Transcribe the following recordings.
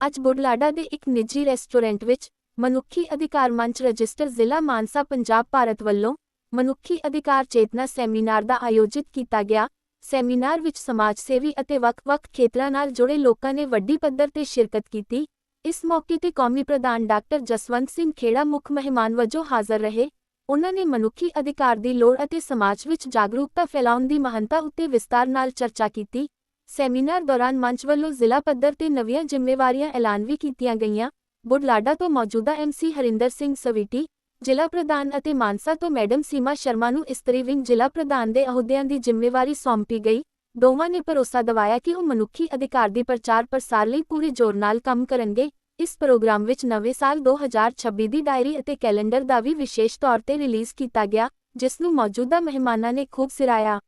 ਅੱਜ ਬੁਢਲਾਡਾ ਦੇ ਇੱਕ ਨਿੱਜੀ ਰੈਸਟੋਰੈਂਟ ਵਿੱਚ ਮਨੁੱਖੀ ਅਧਿਕਾਰ ਮੰਚ ਰਜਿਸਟਰ ਜ਼ਿਲ੍ਹਾ ਮਾਨਸਾ, ਪੰਜਾਬ, ਭਾਰਤ ਵੱਲੋਂ ਮਨੁੱਖੀ ਅਧਿਕਾਰ ਚੇਤਨਾ ਸੈਮੀਨਾਰ ਦਾ ਆਯੋਜਿਤ ਕੀਤਾ ਗਿਆ। ਸੈਮੀਨਾਰ ਵਿੱਚ ਸਮਾਜ ਸੇਵੀ ਅਤੇ ਵੱਖ-ਵੱਖ ਖੇਤਰਾਂ ਨਾਲ ਜੁੜੇ ਲੋਕਾਂ ਨੇ ਵੱਡੀ ਪੱਧਰ ਤੇ ਸ਼ਿਰਕਤ ਕੀਤੀ। ਇਸ ਮੌਕੇ ਤੇ ਕੌਮੀ ਪ੍ਰਧਾਨ ਡਾਕਟਰ ਜਸਵੰਤ ਸਿੰਘ ਖੇੜਾ, ਮੁੱਖ ਮਹਿਮਾਨ ਵਜੋਂ ਹਾਜ਼ਰ ਰਹੇ। ਉਹਨਾਂ ਨੇ ਮਨੁੱਖੀ ਅਧਿਕਾਰ ਦੀ ਲੋੜ ਅਤੇ ਸਮਾਜ ਵਿੱਚ ਜਾਗਰੂਕਤਾ ਫੈਲਾਉਣ ਦੀ ਮਹੰਤਾ ਉੱਤੇ ਵਿਸਤਾਰ ਨਾਲ ਚਰਚਾ ਕੀਤੀ। ਸੈਮੀਨਾਰ ਦੌਰਾਨ ਮੰਚ ਵੱਲੋਂ ਜ਼ਿਲ੍ਹਾ ਪੱਧਰ ਤੇ ਨਵੀਆਂ ਜ਼ਿੰਮੇਵਾਰੀਆਂ ਐਲਾਨ ਵੀ ਕੀਤੀਆਂ ਗਈਆਂ। ਬੁਢਲਾਡਾ ਤੋਂ ਮੌਜੂਦਾ ਐਮਸੀ ਹਰਿੰਦਰ ਸਿੰਘ ਸਵੀਟੀ, ਜ਼ਿਲ੍ਹਾ ਪ੍ਰਧਾਨ ਅਤੇ ਮਾਨਸਾ ਤੋਂ ਮੈਡਮ ਸੀਮਾ ਸ਼ਰਮਾ ਨੂੰ ਇਸਤਰੀ ਵਿੰਗ ਜ਼ਿਲ੍ਹਾ ਪ੍ਰਧਾਨ ਦੇ ਅਹੁਦਿਆਂ ਦੀ ਜ਼ਿੰਮੇਵਾਰੀ ਸੌਂਪੀ ਗਈ। ਦੋਵਾਂ ਨੇ ਭਰੋਸਾ ਦਿਵਾਇਆ ਕਿ ਉਹ ਮਨੁੱਖੀ ਅਧਿਕਾਰ ਦੀ ਪ੍ਰਚਾਰ ਪ੍ਰਸਾਰ ਲਈ ਪੂਰੇ ਜ਼ੋਰ ਨਾਲ ਕੰਮ ਕਰਨਗੇ। ਇਸ ਪ੍ਰੋਗਰਾਮ ਵਿੱਚ ਨਵੇਂ ਸਾਲ 2026 ਦੀ ਡਾਇਰੀ ਅਤੇ ਕੈਲੰਡਰ ਦਾ ਵੀ ਵਿਸ਼ੇਸ਼ ਤੌਰ ਤੇ ਰਿਲੀਜ਼ ਕੀਤਾ ਗਿਆ, ਜਿਸ ਨੂੰ ਮੌਜੂਦਾ ਮਹਿਮਾਨਾਂ ਨੇ ਖੂਬ ਸਿਰਾਇਆ।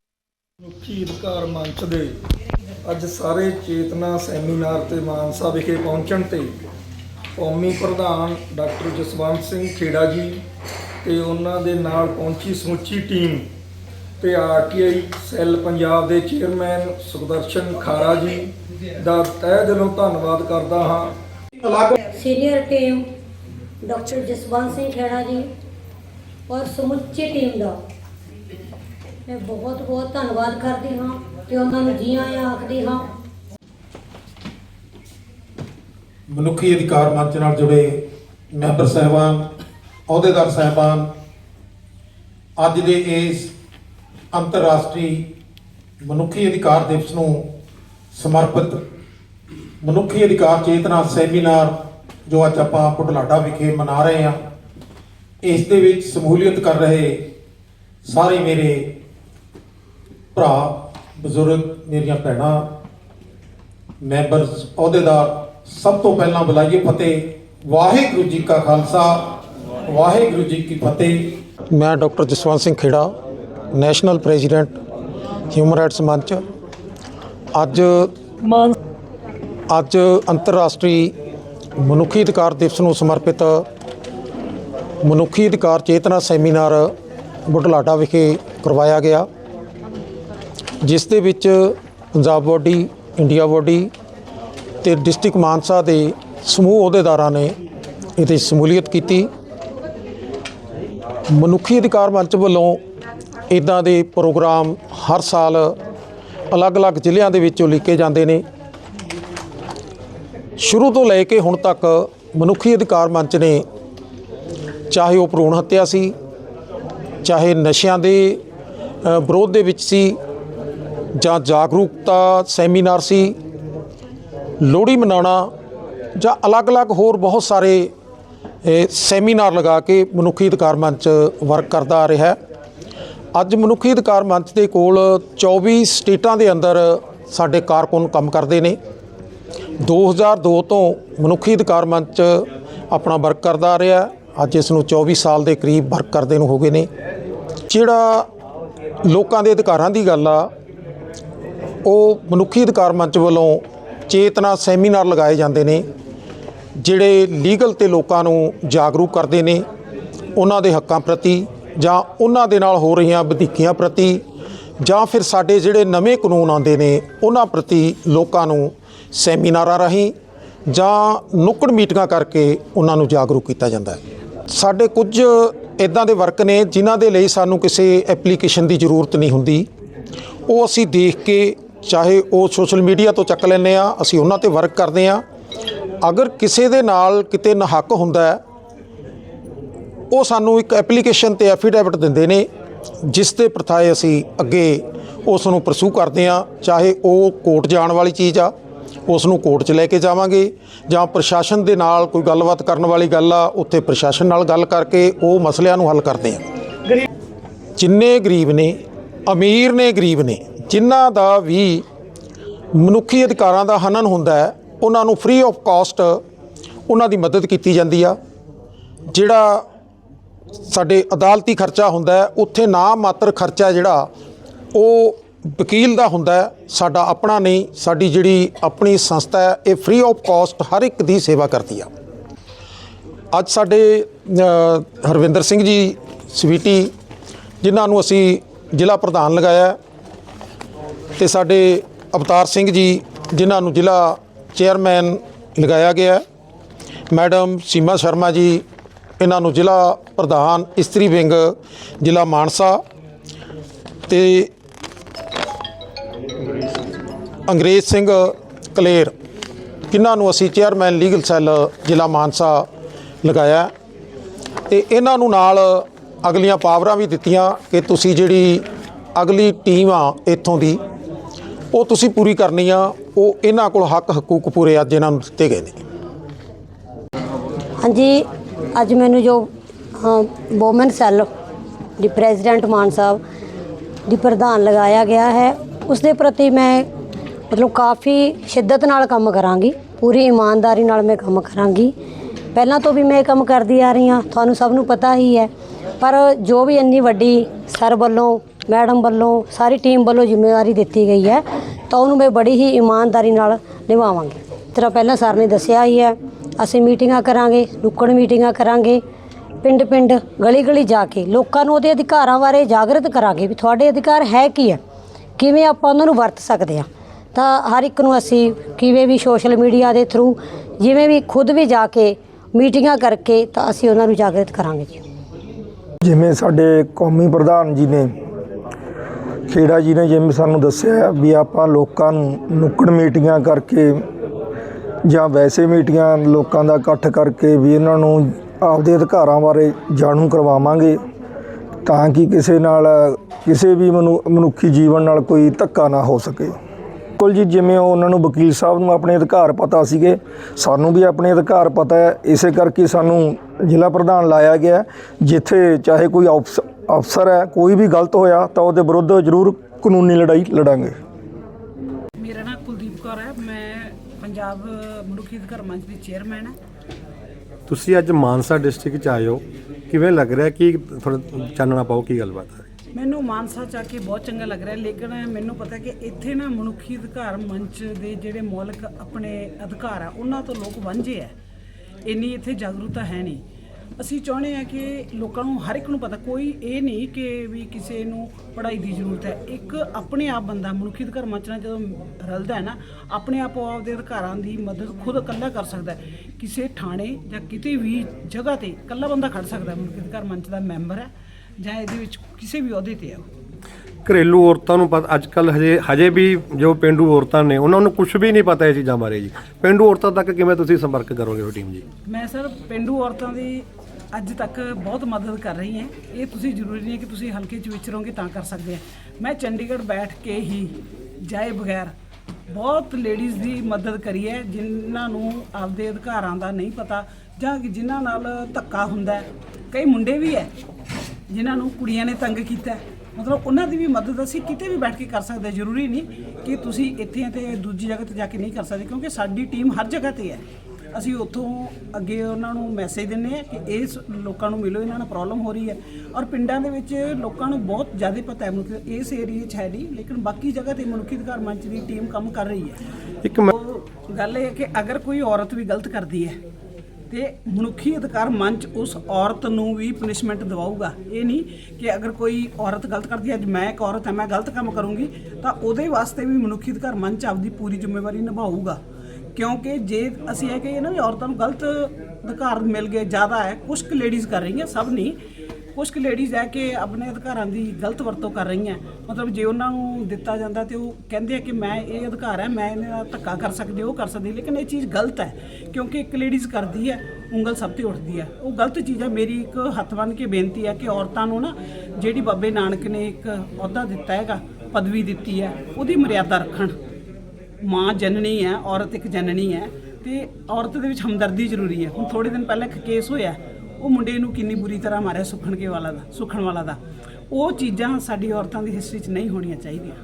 ਮੁਖੀ ਅਧਿਕਾਰ ਮੰਚ ਦੇ ਅੱਜ ਸਾਰੇ ਚੇਤਨਾ ਸੈਮੀਨਾਰ ਤੇ ਮਾਨਸਾ ਵਿਖੇ ਪਹੁੰਚਣ ਤੇ ਕੌਮੀ ਪ੍ਰਧਾਨ ਡਾਕਟਰ ਜਸਵੰਤ ਸਿੰਘ ਖੇੜਾ ਜੀ ਤੇ ਉਹਨਾਂ ਦੇ ਨਾਲ ਪਹੁੰਚੀ ਸਮੁੱਚੀ ਟੀਮ ਤੇ ਆਰਟੀਆਈ ਸੈੱਲ ਪੰਜਾਬ ਦੇ ਚੇਅਰਮੈਨ ਸੁਖਦਰਸ਼ਨ ਖਾਰਾ ਜੀ ਦਾ ਤਹਿ ਦਿਲੋਂ ਧੰਨਵਾਦ ਕਰਦਾ ਹਾਂ। Senior team doctor Jaswant Singh Khera ji ਔਰ ਸਮੁੱਚੀ ਟੀਮ ਦਾ। ਮੈਂ ਬਹੁਤ ਬਹੁਤ ਧੰਨਵਾਦ ਕਰਦੀ ਹਾਂ। ਤੇ ਉਹਨਾਂ ਨੂੰ ਜੀ ਆਇਆਂ ਆਖਦੀ, ਹਾਂ। ਮਨੁੱਖੀ ਅਧਿਕਾਰ ਮੰਚ ਨਾਲ ਜੁੜੇ ਮੈਂਬਰ ਸਾਹਿਬਾਨ, ਅਹੁਦੇਦਾਰ ਸਾਹਿਬਾਨ, ਅੱਜ ਦੇ ਇਸ ਅੰਤਰਰਾਸ਼ਟਰੀ ਮਨੁੱਖੀ ਅਧਿਕਾਰ ਦਿਵਸ ਨੂੰ ਸਮਰਪਿਤ ਮਨੁੱਖੀ ਅਧਿਕਾਰ ਚੇਤਨਾ ਸੈਮੀਨਾਰ, ਜੋ ਅੱਜ ਆਪਾਂ ਪੁਢਲਾਡਾ ਵਿਖੇ ਮਨਾ ਰਹੇ ਹਾਂ, ਇਸ ਦੇ ਵਿੱਚ ਸਮੂਲੀਅਤ ਕਰ ਰਹੇ ਸਾਰੇ ਮੇਰੇ ਭਰਾ ਬਜ਼ੁਰਗ ਮੇਰੀਆਂ ਭੈਣਾਂ, ਮੈਂਬਰਸ, ਅਹੁਦੇਦਾਰ, ਸਭ ਤੋਂ ਪਹਿਲਾਂ ਬੁਲਾਈਏ ਫਤਿਹ। ਵਾਹਿਗੁਰੂ ਜੀ ਕਾ ਖਾਲਸਾ, ਵਾਹਿਗੁਰੂ ਜੀ ਕੀ ਫਤਿਹ। ਮੈਂ doctor Jaswant Singh Khera, national president, human rights Manch. ਅੱਜ ਅੱਜ ਅੰਤਰਰਾਸ਼ਟਰੀ ਮਨੁੱਖੀ ਅਧਿਕਾਰ ਦਿਵਸ ਨੂੰ ਸਮਰਪਿਤ ਮਨੁੱਖੀ ਅਧਿਕਾਰ ਚੇਤਨਾ ਸੈਮੀਨਾਰ ਬੁਢਲਾਡਾ ਵਿਖੇ ਕਰਵਾਇਆ ਗਿਆ। ਜਿਸ ਦੇ ਵਿੱਚ ਪੰਜਾਬ ਬੋਡੀ, ਇੰਡੀਆ ਬੋਡੀ ਤੇ ਡਿਸਟ੍ਰਿਕਟ ਮਾਨਸਾ ਦੇ ਸਮੂਹ ਅਹੁਦੇਦਾਰਾਂ ਨੇ ਇਹਦੇ ਸ਼ਮੂਲੀਅਤ ਕੀਤੀ। ਮਨੁੱਖੀ ਅਧਿਕਾਰ ਮੰਚ ਵੱਲੋਂ ਇਦਾਂ ਦੇ ਪ੍ਰੋਗਰਾਮ ਹਰ ਸਾਲ ਅਲੱਗ-ਅਲੱਗ ਜ਼ਿਲ੍ਹਿਆਂ ਦੇ ਵਿੱਚੋਂ ਲਿਖੇ ਜਾਂਦੇ ਨੇ। ਸ਼ੁਰੂ ਤੋਂ ਲੈ ਕੇ ਹੁਣ ਤੱਕ ਮਨੁੱਖੀ ਅਧਿਕਾਰ ਮੰਚ ਨੇ ਚਾਹੇ ਉਹ ਭਰੂਣ ਹੱਤਿਆ ਸੀ, ਚਾਹੇ ਨਸ਼ਿਆਂ ਦੇ ਵਿਰੋਧ ਦੇ ਵਿੱਚ ਸੀ ਜਾਂ ਜਾਗਰੂਕਤਾ ਸੈਮੀਨਾਰ ਸੀ, ਲੋਹੜੀ ਮਨਾਉਣਾ ਜਾਂ ਅਲੱਗ-ਅਲੱਗ ਹੋਰ ਬਹੁਤ ਸਾਰੇ ਸੈਮੀਨਾਰ ਲਗਾ ਕੇ ਮਨੁੱਖੀ ਅਧਿਕਾਰ ਮੰਚ ਵਰਕ ਕਰਦਾ ਆ ਰਿਹਾ ਅੱਜ ਮਨੁੱਖੀ ਅਧਿਕਾਰ ਮੰਚ ਦੇ ਕੋਲ 24 ਸਟੇਟਾਂ ਦੇ ਅੰਦਰ ਸਾਡੇ ਕਾਰਕੁਨ ਕੰਮ ਕਰਦੇ ਨੇ। 2002 ਤੋਂ ਮਨੁੱਖੀ ਅਧਿਕਾਰ ਮੰਚ ਆਪਣਾ ਵਰਕ ਕਰਦਾ ਆ ਰਿਹਾ ਅੱਜ ਇਸ ਨੂੰ 24 ਸਾਲ ਦੇ ਕਰੀਬ ਵਰਕ ਕਰਦੇ ਨੂੰ ਹੋ ਗਏ ਨੇ। ਜਿਹੜਾ ਲੋਕਾਂ ਦੇ ਅਧਿਕਾਰਾਂ ਦੀ ਗੱਲ ਆ ਉਹ ਮਨੁੱਖੀ ਅਧਿਕਾਰ ਮੰਚ ਵੱਲੋਂ ਚੇਤਨਾ ਸੈਮੀਨਾਰ ਲਗਾਏ ਜਾਂਦੇ ਨੇ, ਜਿਹੜੇ ਲੀਗਲ ਤੇ ਲੋਕਾਂ ਨੂੰ ਜਾਗਰੂਕ ਕਰਦੇ ਨੇ, ਉਹਨਾਂ ਦੇ ਹੱਕਾਂ ਪ੍ਰਤੀ ਜਾਂ ਉਹਨਾਂ ਦੇ ਨਾਲ ਹੋ ਰਹੀਆਂ ਵਧੀਕੀਆਂ ਪ੍ਰਤੀ ਜਾਂ ਫਿਰ ਸਾਡੇ ਜਿਹੜੇ ਨਵੇਂ ਕਾਨੂੰਨ ਆਉਂਦੇ ਨੇ, ਉਹਨਾਂ ਪ੍ਰਤੀ ਲੋਕਾਂ ਨੂੰ ਸੈਮੀਨਾਰਾਂ ਰਾਹੀਂ ਜਾਂ ਨੁੱਕੜ ਮੀਟਿੰਗਾਂ ਕਰਕੇ ਉਹਨਾਂ ਨੂੰ ਜਾਗਰੂਕ ਕੀਤਾ ਜਾਂਦਾ ਹੈ। ਸਾਡੇ ਕੁਝ ਇਦਾਂ ਦੇ ਵਰਕ ਨੇ, ਜਿਨ੍ਹਾਂ ਦੇ ਲਈ ਸਾਨੂੰ ਕਿਸੇ ਐਪਲੀਕੇਸ਼ਨ ਦੀ ਜ਼ਰੂਰਤ ਨਹੀਂ ਹੁੰਦੀ। ਉਹ ਅਸੀਂ ਦੇਖ ਕੇ ਚਾਹੇ ਉਹ ਸੋਸ਼ਲ ਮੀਡੀਆ ਤੋਂ ਚੱਕ ਲੈਂਦੇ ਆ ਅਸੀਂ ਉਹਨਾਂ ਤੇ ਵਰਕ ਕਰਦੇ ਆ ਅਗਰ ਕਿਸੇ ਦੇ ਨਾਲ ਕਿਤੇ ਨਹੱਕ ਹੁੰਦਾ ਹੈ ਉਹ ਸਾਨੂੰ ਇੱਕ ਐਪਲੀਕੇਸ਼ਨ ਤੇ ਐਫੀਡੈਵਿਟ ਦਿੰਦੇ ਨੇ ਜਿਸ ਦੇ ਪ੍ਰਥਾਏ ਅਸੀਂ ਅੱਗੇ ਉਸ ਨੂੰ ਪਰਸੂ ਕਰਦੇ ਆ ਚਾਹੇ ਉਹ ਕੋਰਟ ਜਾਣ ਵਾਲੀ ਚੀਜ਼ ਆ ਉਸ ਨੂੰ ਕੋਰਟ 'ਚ ਲੈ ਕੇ ਜਾਵਾਂਗੇ ਜਾਂ ਪ੍ਰਸ਼ਾਸਨ ਦੇ ਨਾਲ ਕੋਈ ਗੱਲਬਾਤ ਕਰਨ ਵਾਲੀ ਗੱਲ ਆ ਉੱਥੇ ਪ੍ਰਸ਼ਾਸਨ ਨਾਲ ਗੱਲ ਕਰਕੇ ਉਹ ਮਸਲਿਆਂ ਨੂੰ ਹੱਲ ਕਰਦੇ ਆ ਜਿੰਨੇ ਗਰੀਬ ਨੇ ਅਮੀਰ ਨੇ, ਗਰੀਬ ਨੇ, ਜਿਨ੍ਹਾਂ ਦਾ ਵੀ ਮਨੁੱਖੀ ਅਧਿਕਾਰਾਂ ਦਾ ਹਨਨ ਹੁੰਦਾ ਹੈ, ਉਹਨਾਂ ਨੂੰ ਫ੍ਰੀ ਆਫ ਕਾਸਟ ਉਹਨਾਂ ਦੀ ਮਦਦ ਕੀਤੀ ਜਾਂਦੀ ਆ। ਜਿਹੜਾ ਸਾਡੇ ਅਦਾਲਤੀ ਖਰਚਾ ਹੁੰਦਾ ਹੈ, ਉੱਥੇ ਨਾ ਮਾਤਰ ਖਰਚਾ ਜਿਹੜਾ, ਉਹ ਵਕੀਲ ਦਾ ਹੁੰਦਾ ਹੈ, ਸਾਡਾ ਆਪਣਾ ਨਹੀਂ, ਸਾਡੀ ਜਿਹੜੀ ਆਪਣੀ ਸੰਸਥਾ ਹੈ, ਇਹ ਫ੍ਰੀ ਆਫ ਕਾਸਟ ਹਰ ਇੱਕ ਦੀ ਸੇਵਾ ਕਰਦੀ ਆ। ਅੱਜ ਸਾਡੇ ਹਰਵਿੰਦਰ ਸਿੰਘ ਜੀ, ਸਵੀਟੀ, ਜਿਨ੍ਹਾਂ ਨੂੰ ਅਸੀਂ ਜ਼ਿਲ੍ਹਾ ਪ੍ਰਧਾਨ ਲਗਾਇਆ ਹੈ, ਤੇ ਸਾਡੇ ਅਵਤਾਰ ਸਿੰਘ ਜੀ ਜਿਨ੍ਹਾਂ ਨੂੰ ਜ਼ਿਲ੍ਹਾ ਚੇਅਰਮੈਨ ਲਗਾਇਆ ਗਿਆ ਮੈਡਮ ਸੀਮਾ ਸ਼ਰਮਾ ਜੀ ਇਹਨਾਂ ਨੂੰ ਜ਼ਿਲ੍ਹਾ ਪ੍ਰਧਾਨ ਇਸਤਰੀ ਵਿੰਗ ਜ਼ਿਲ੍ਹਾ ਮਾਨਸਾ ਤੇ ਅੰਗਰੇਜ਼ ਸਿੰਘ ਕਲੇਰ ਇਹਨਾਂ ਨੂੰ ਅਸੀਂ ਚੇਅਰਮੈਨ ਲੀਗਲ ਸੈੱਲ ਜ਼ਿਲ੍ਹਾ ਮਾਨਸਾ ਲਗਾਇਆ ਤੇ ਇਹਨਾਂ ਨੂੰ ਨਾਲ ਅਗਲੀਆਂ ਪਾਵਰਾਂ ਵੀ ਦਿੱਤੀਆਂ ਕਿ ਤੁਸੀਂ ਜਿਹੜੀ ਅਗਲੀ ਟੀਮ ਆ ਇੱਥੋਂ ਦੀ, ਉਹ ਤੁਸੀਂ ਪੂਰੀ ਕਰਨੀ ਆ, ਉਹ ਇਹਨਾਂ ਕੋਲ ਹੱਕ ਹਕੂਕ ਪੂਰੇ ਅੱਜ ਇਹਨਾਂ ਨੂੰ ਦਿੱਤੇ ਗਏ ਨੇ। ਹਾਂਜੀ, ਅੱਜ ਮੈਨੂੰ ਜੋ ਵੋਮਨ ਸੈੱਲ ਦੀ ਪ੍ਰੈਜ਼ੀਡੈਂਟ ਮਾਨ ਸਾਹਿਬ ਦੀ ਪ੍ਰਧਾਨ ਲਗਾਇਆ ਗਿਆ ਹੈ ਉਸ ਦੇ ਪ੍ਰਤੀ ਮੈਂ ਮਤਲਬ ਕਾਫੀ ਸ਼ਿੱਦਤ ਨਾਲ ਕੰਮ ਕਰਾਂਗੀ, ਪੂਰੀ ਇਮਾਨਦਾਰੀ ਨਾਲ ਮੈਂ ਕੰਮ ਕਰਾਂਗੀ। ਪਹਿਲਾਂ ਤੋਂ ਵੀ ਮੈਂ ਇਹ ਕੰਮ ਕਰਦੀ ਆ ਰਹੀ ਹਾਂ, ਤੁਹਾਨੂੰ ਸਭ ਨੂੰ ਪਤਾ ਹੀ ਹੈ ਪਰ ਜੋ ਵੀ ਇੰਨੀ ਵੱਡੀ ਸਰ ਵੱਲੋਂ, ਮੈਡਮ ਵੱਲੋਂ, ਸਾਰੀ ਟੀਮ ਵੱਲੋਂ ਜ਼ਿੰਮੇਵਾਰੀ ਦਿੱਤੀ ਗਈ ਹੈ, ਤਾਂ ਉਹਨੂੰ ਮੈਂ ਬੜੀ ਹੀ ਇਮਾਨਦਾਰੀ ਨਾਲ ਨਿਭਾਵਾਂਗੀ। ਤਰ੍ਹਾਂ ਪਹਿਲਾਂ ਸਰ ਨੇ ਦੱਸਿਆ ਹੀ ਹੈ, ਅਸੀਂ ਮੀਟਿੰਗਾਂ ਕਰਾਂਗੇ ਨੁੱਕੜ ਮੀਟਿੰਗਾਂ ਕਰਾਂਗੇ ਪਿੰਡ ਪਿੰਡ ਗਲੀ ਗਲੀ ਜਾ ਕੇ ਲੋਕਾਂ ਨੂੰ ਉਹਦੇ ਅਧਿਕਾਰਾਂ ਬਾਰੇ ਜਾਗਰਤ ਕਰਾਂਗੇ ਵੀ ਤੁਹਾਡੇ ਅਧਿਕਾਰ ਹੈ ਕੀ ਹੈ, ਕਿਵੇਂ ਆਪਾਂ ਉਹਨਾਂ ਨੂੰ ਵਰਤ ਸਕਦੇ ਹਾਂ। ਤਾਂ ਹਰ ਇੱਕ ਨੂੰ ਅਸੀਂ ਕਿਵੇਂ ਵੀ ਸੋਸ਼ਲ ਮੀਡੀਆ ਦੇ ਥਰੂ ਜਿਵੇਂ ਵੀ ਖੁਦ ਵੀ ਜਾ ਕੇ ਮੀਟਿੰਗਾਂ ਕਰਕੇ ਤਾਂ ਅਸੀਂ ਉਹਨਾਂ ਨੂੰ ਜਾਗਰਤ ਕਰਾਂਗੇ ਜੀ। ਜਿਵੇਂ ਸਾਡੇ ਕੌਮੀ ਪ੍ਰਧਾਨ ਜੀ ਨੇ, ਖੇੜਾ ਜੀ ਨੇ ਜਿਵੇਂ ਸਾਨੂੰ ਦੱਸਿਆ ਵੀ ਆਪਾਂ ਲੋਕਾਂ ਨੂੰ ਨੁੱਕੜ ਮੀਟਿੰਗਾਂ ਕਰਕੇ ਜਾਂ ਵੈਸੇ ਮੀਟਿੰਗਾਂ ਲੋਕਾਂ ਦਾ ਇਕੱਠ ਕਰਕੇ ਵੀ ਇਹਨਾਂ ਨੂੰ ਆਪਦੇ ਅਧਿਕਾਰਾਂ ਬਾਰੇ ਜਾਣੂ ਕਰਵਾਵਾਂਗੇ ਤਾਂ ਕਿ ਕਿਸੇ ਨਾਲ, ਕਿਸੇ ਵੀ ਮਨੁ, ਮਨੁੱਖੀ ਜੀਵਨ ਨਾਲ ਕੋਈ ਧੱਕਾ ਨਾ ਹੋ ਸਕੇ। ਕੁਲ ਜੀ ਜਿਵੇਂ ਉਹਨਾਂ ਨੂੰ ਵਕੀਲ ਸਾਹਿਬ ਨੂੰ ਆਪਣੇ ਅਧਿਕਾਰ ਪਤਾ ਸੀਗੇ ਸਾਨੂੰ ਵੀ ਆਪਣੇ ਅਧਿਕਾਰ ਪਤਾ ਹੈ ਇਸੇ ਕਰਕੇ ਸਾਨੂੰ ਜ਼ਿਲ੍ਹਾ ਪ੍ਰਧਾਨ ਲਾਇਆ ਗਿਆ। ਜਿੱਥੇ ਚਾਹੇ ਕੋਈ ਅਫਸ- ਅਫਸਰ ਹੈ ਕੋਈ ਵੀ ਗਲਤ ਹੋਇਆ ਤਾਂ ਉਹਦੇ ਵਿਰੁੱਧ ਜ਼ਰੂਰ ਕਾਨੂੰਨੀ ਲੜਾਈ ਲੜਾਂਗੇ। ਮੇਰਾ ਨਾਮ ਕੁਲਦੀਪ ਕੌਰ ਹੈ ਮੈਂ ਪੰਜਾਬ ਮਨੁੱਖੀ ਅਧਿਕਾਰ ਮੰਚ ਦੀ ਚੇਅਰਮੈਨ ਹਾਂ। ਤੁਸੀਂ ਅੱਜ ਮਾਨਸਾ ਡਿਸਟ੍ਰਿਕਟ ਚ ਆਏ ਹੋ। ਕਿਵੇਂ ਲੱਗ ਰਿਹਾ ਕੀ ਥੋੜਾ ਚਾਨਣਾ ਪਾਓ ਕੀ ਗੱਲਬਾਤ ਹੈ? ਮੈਨੂੰ ਮਾਨਸਾ ਚ ਆ ਕੇ ਬਹੁਤ ਚੰਗਾ ਲੱਗ ਰਿਹਾ, ਲੇਕਿਨ ਮੈਨੂੰ ਪਤਾ ਕਿ ਇੱਥੇ ਨਾ ਮਨੁੱਖੀ ਅਧਿਕਾਰ ਮੰਚ ਦੇ ਜਿਹੜੇ ਮੌਲਿਕ ਆਪਣੇ ਅਧਿਕਾਰ ਆ, ਉਹਨਾਂ ਤੋਂ ਲੋਕ ਵਾਂਝੇ ਆ। ਇੰਨੀ ਇੱਥੇ ਜਾਗਰੂਕਤਾ ਹੈ ਨਹੀਂ। ਅਸੀਂ ਚਾਹੁੰਦੇ ਆ ਕਿ ਲੋਕਾਂ ਨੂੰ, ਹਰ ਇੱਕ ਨੂੰ ਪਤਾ, ਕੋਈ ਇਹ ਨਹੀਂ ਕਿ ਵੀ ਕਿਸੇ ਨੂੰ ਪੜ੍ਹਾਈ ਦੀ ਜ਼ਰੂਰਤ ਹੈ। ਇੱਕ ਆਪਣੇ ਆਪ ਬੰਦਾ ਮਨੁੱਖੀ ਅਧਿਕਾਰ ਮੰਚ ਨਾਲ ਜਦੋਂ ਰਲਦਾ ਹੈ ਨਾ, ਆਪਣੇ ਆਪ ਉਹ ਆਪਦੇ ਅਧਿਕਾਰਾਂ ਦੀ ਮਦਦ ਖੁਦ ਇਕੱਲਾ ਕਰ ਸਕਦਾ ਕਿਸੇ ਥਾਣੇ ਜਾਂ ਕਿਤੇ ਵੀ ਜਗ੍ਹਾ ਤੇ ਇਕੱਲਾ ਬੰਦਾ ਖੜ ਸਕਦਾ ਮਨੁੱਖੀ ਅਧਿਕਾਰ ਮੰਚ ਦਾ ਮੈਂਬਰ ਹੈ। ਜਾਂ ਇਹਦੇ ਵਿੱਚ ਕਿਸੇ ਵੀ ਅਹੁਦੇ ਤੇ ਹੈ ਉਹ ਘਰੇਲੂ ਔਰਤਾਂ ਨੂੰ ਪਤਾ ਅੱਜ ਕੱਲ ਹਜੇ ਹਜੇ ਵੀ ਜੋ ਪਿੰਡੂ ਔਰਤਾਂ ਨੇ ਉਹਨਾਂ ਨੂੰ ਕੁਝ ਵੀ ਨਹੀਂ ਪਤਾ ਇਹ ਚੀਜ਼ਾਂ ਬਾਰੇ ਜੀ। ਪਿੰਡੂ ਔਰਤਾਂ ਤੱਕ ਕਿਵੇਂ ਤੁਸੀਂ ਸੰਪਰਕ ਕਰੋਗੇ ਉਹ ਟੀਮ ਜੀ? ਮੈਂ ਸਰ ਪਿੰਡੂ ਔਰਤਾਂ ਦੀ ਅੱਜ ਤੱਕ ਬਹੁਤ ਮਦਦ ਕਰ ਰਹੀ ਹਾਂ। ਇਹ ਤੁਸੀਂ ਜ਼ਰੂਰੀ ਨਹੀਂ ਕਿ ਤੁਸੀਂ ਹਲਕੇ 'ਚ ਵਿਚਰੋਗੇ ਤਾਂ ਕਰ ਸਕਦੇ ਆ। ਮੈਂ ਚੰਡੀਗੜ੍ਹ ਬੈਠ ਕੇ ਹੀ ਜਾਏ ਬਗੈਰ ਬਹੁਤ ਲੇਡੀਜ਼ ਦੀ ਮਦਦ ਕਰੀ ਹੈ ਜਿਨ੍ਹਾਂ ਨੂੰ ਆਪਦੇ ਅਧਿਕਾਰਾਂ ਦਾ ਨਹੀਂ ਪਤਾ ਜਾਂ ਜਿਨ੍ਹਾਂ ਨਾਲ ਧੱਕਾ ਹੁੰਦਾ ਹੈ। ਕਈ ਮੁੰਡੇ ਵੀ ਹੈ ਜਿਨ੍ਹਾਂ ਨੂੰ ਕੁੜੀਆਂ ਨੇ ਤੰਗ ਕੀਤਾ। ਮਤਲਬ ਉਹਨਾਂ ਦੀ ਵੀ ਮਦਦ ਅਸੀਂ ਕਿਤੇ ਵੀ ਬੈਠ ਕੇ ਕਰ ਸਕਦੇ। ਜ਼ਰੂਰੀ ਨਹੀਂ ਕਿ ਤੁਸੀਂ ਇੱਥੇ ਤੇ ਦੂਜੀ ਜਗ੍ਹਾ ਤੇ ਜਾ ਕੇ ਨਹੀਂ ਕਰ ਸਕਦੇ ਕਿਉਂਕਿ ਸਾਡੀ ਟੀਮ ਹਰ ਜਗ੍ਹਾ ਤੇ ਹੈ ਅਸੀਂ ਉੱਥੋਂ ਅੱਗੇ ਉਹਨਾਂ ਨੂੰ ਮੈਸੇਜ ਦਿੰਨੇ ਆ ਕਿ ਇਸ ਲੋਕਾਂ ਨੂੰ ਮਿਲੋ ਇਹਨਾਂ ਨੂੰ ਪ੍ਰੋਬਲਮ ਹੋ ਰਹੀ ਹੈ ਔਰ ਪਿੰਡਾਂ ਦੇ ਵਿੱਚ ਲੋਕਾਂ ਨੂੰ ਬਹੁਤ ਜ਼ਿਆਦਾ ਪਤਾ ਹੈ ਮਨੁੱਖੀ ਇਸ ਏਰੀਏ 'ਚ ਹੈ ਨਹੀਂ ਲੇਕਿਨ ਬਾਕੀ ਜਗ੍ਹਾ ਤੇ ਮਨੁੱਖੀ ਅਧਿਕਾਰ ਮੰਚ ਦੀ ਟੀਮ ਕੰਮ ਕਰ ਰਹੀ ਹੈ ਇੱਕ ਗੱਲ ਇਹ ਹੈ ਕਿ ਅਗਰ ਕੋਈ ਔਰਤ ਵੀ ਗਲਤ ਕਰਦੀ ਹੈ ਤੇ ਮਨੁੱਖੀ ਅਧਿਕਾਰ ਮੰਚ ਉਸ ਔਰਤ ਨੂੰ ਵੀ ਪਨਿਸ਼ਮੈਂਟ ਦਿਵਾਊਗਾ। ਇਹ ਨਹੀਂ ਕਿ ਅਗਰ ਕੋਈ ਔਰਤ ਗਲਤ ਕਰਦੀ ਹੈ, ਅੱਜ ਮੈਂ ਇੱਕ ਔਰਤ ਹਾਂ, ਮੈਂ ਗਲਤ ਕੰਮ ਕਰੂੰਗੀ, ਤਾਂ ਉਹਦੇ ਵਾਸਤੇ ਵੀ ਮਨੁੱਖੀ ਅਧਿਕਾਰ ਮੰਚ ਆਪਦੀ ਪੂਰੀ ਜ਼ਿੰਮੇਵਾਰੀ ਨਿਭਾਊਗਾ। ਕਿਉਂਕਿ ਜੇ ਅਸੀਂ ਇਹ ਕਹੀਏ ਨਾ ਵੀ ਔਰਤਾਂ ਨੂੰ ਗਲਤ ਅਧਿਕਾਰ ਮਿਲ ਗਏ, ਜ਼ਿਆਦਾ ਹੈ ਕੁਝ ਕੁ ਲੇਡੀਜ਼ ਕਰ ਰਹੀਆਂ, ਸਭ ਨਹੀਂ। ਕੁਝ ਕੁ ਲੇਡੀਜ਼ ਹੈ ਕਿ ਆਪਣੇ ਅਧਿਕਾਰਾਂ ਦੀ ਗਲਤ ਵਰਤੋਂ ਕਰ ਰਹੀਆਂ। ਮਤਲਬ ਜੇ ਉਹਨਾਂ ਨੂੰ ਦਿੱਤਾ ਜਾਂਦਾ ਤੇ ਉਹ ਕਹਿੰਦੇ ਆ ਕਿ ਮੈਂ ਇਹ ਅਧਿਕਾਰ ਹੈ, ਮੈਂ ਇਹਨਾਂ ਦਾ ਧੱਕਾ ਕਰ ਸਕਦੀ, ਉਹ ਕਰ ਸਕਦੀ। ਲੇਕਿਨ ਇਹ ਚੀਜ਼ ਗਲਤ ਹੈ, ਕਿਉਂਕਿ ਇੱਕ ਲੇਡੀਜ਼ ਕਰਦੀ ਹੈ, ਉਂਗਲ ਸਭ ਤੇ ਉੱਠਦੀ ਹੈ। ਉਹ ਗਲਤ ਚੀਜ਼ ਹੈ। ਮੇਰੀ ਇੱਕ ਹੱਥ ਬੰਨ੍ਹ ਕੇ ਬੇਨਤੀ ਹੈ ਕਿ ਔਰਤਾਂ ਨੂੰ ਨਾ ਜਿਹੜੀ ਬਾਬੇ ਨਾਨਕ ਨੇ ਇੱਕ ਅਹੁਦਾ ਦਿੱਤਾ ਹੈਗਾ, ਪਦਵੀ ਦਿੱਤੀ ਹੈ, ਉਹਦੀ ਮਰਿਆਦਾ ਰੱਖਣ। ਮਾਂ ਜਨਨੀ ਹੈ, ਔਰਤ ਇੱਕ ਜਨਨੀ ਹੈ ਤੇ ਔਰਤ ਦੇ ਵਿੱਚ ਹਮਦਰਦੀ ਜ਼ਰੂਰੀ ਹੈ। ਹੁਣ ਥੋੜੇ ਦਿਨ ਪਹਿਲਾਂ ਇੱਕ ਕੇਸ ਹੋਇਆ। ਉਹ ਮੁੰਡੇ ਨੂੰ ਕਿੰਨੀ ਬੁਰੀ ਤਰ੍ਹਾਂ ਮਾਰਿਆ ਸੁਖਣ ਵਾਲਾ ਦਾ, ਸੁਖਣ ਵਾਲਾ ਦਾ। ਉਹ ਚੀਜ਼ਾਂ ਸਾਡੀ ਔਰਤਾਂ ਦੀ ਹਿਸਟਰੀ 'ਚ ਨਹੀਂ ਹੋਣੀਆਂ ਚਾਹੀਦੀਆਂ।